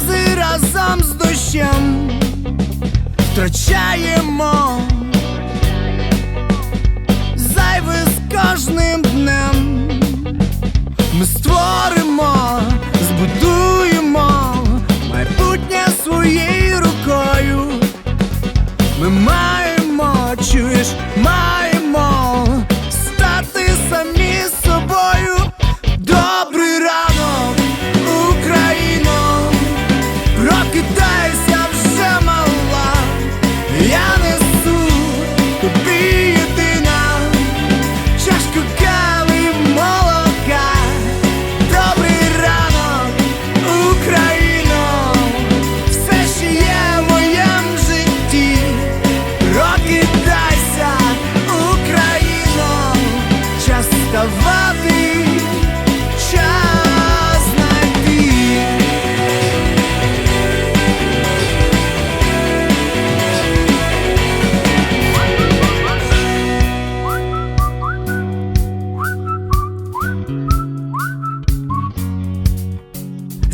сльози разом з дощем втрачаємо зайве з кожним днем. Ми створимо, збудуємо майбутнє своєю рукою. Ми маємо, чуєш, маємо